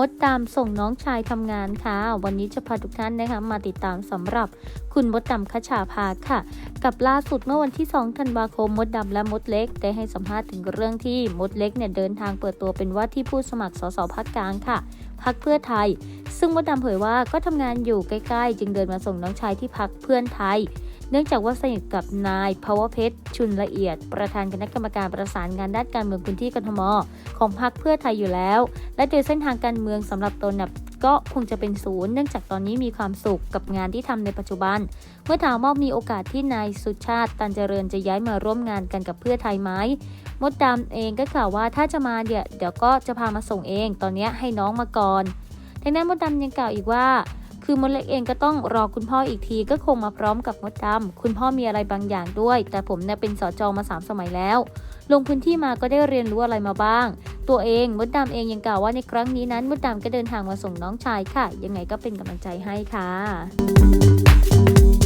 มดดำส่งน้องชายทำงานค่ะ วันนี้จะพาทุกท่านนะคะมาติดตามสำหรับคุณมดดำคชาภาค่ะ กับล่าสุดเมื่อวันที่ 2 ธันวาคมมดดำและมดเล็ก ได้ให้สัมภาษณ์ถึงเรื่องที่มดเล็กเนี่ยเดินทางเปิดตัวเป็นว่าที่ผู้สมัครสสพักกลางค่ะพักเพื่อไทย ซึ่งมดดำเผยว่าก็ทำงานอยู่ใกล้ๆ จึงเดินมาส่งน้องชายที่พักเพื่อนไทย เนื่องจากว่าสนิทกับนายภาวะเพชรชุนละเอียด ประธานคณะกรรมการประสานงานด้านการเมืองพื้นที่กทมของพรรคเพื่อไทยอยู่แล้ว และโดยเส้นทางการเมืองสำหรับตนก็คงจะเป็นศูนย์เนื่องจากตอนนี้มีความสุขกับงานที่ทำในปัจจุบัน เมื่อถามว่ามีโอกาสที่นายสุชาติ ตันเจริญจะย้ายมาร่วมงานกันกับเพื่อไทยไหมมดดำเองก็กล่าวว่าถ้าจะมาเดี๋ยวเดี๋ยวก็จะพามาส่งเอง ตอนนี้ให้น้องมาก่อน ทางด้านมดดำยังกล่าวอีกว่า คือมดเล็กเองก็ต้องรอคุณพ่ออีกทีก็คงมาพร้อมกับมดดำคุณพ่อมีอะไรบางอย่างด้วย แต่ผมเนี่ยเป็นสจมาสามสมัยแล้ว ลงพื้นที่มาก็ได้เรียนรู้อะไรมาบ้าง ตัวเองมดดำเองยังกล่าวว่าในครั้งนี้นั้นมดดำก็เดินทางมาส่งน้องชายค่ะ ยังไงก็เป็นกำลังใจให้ค่ะ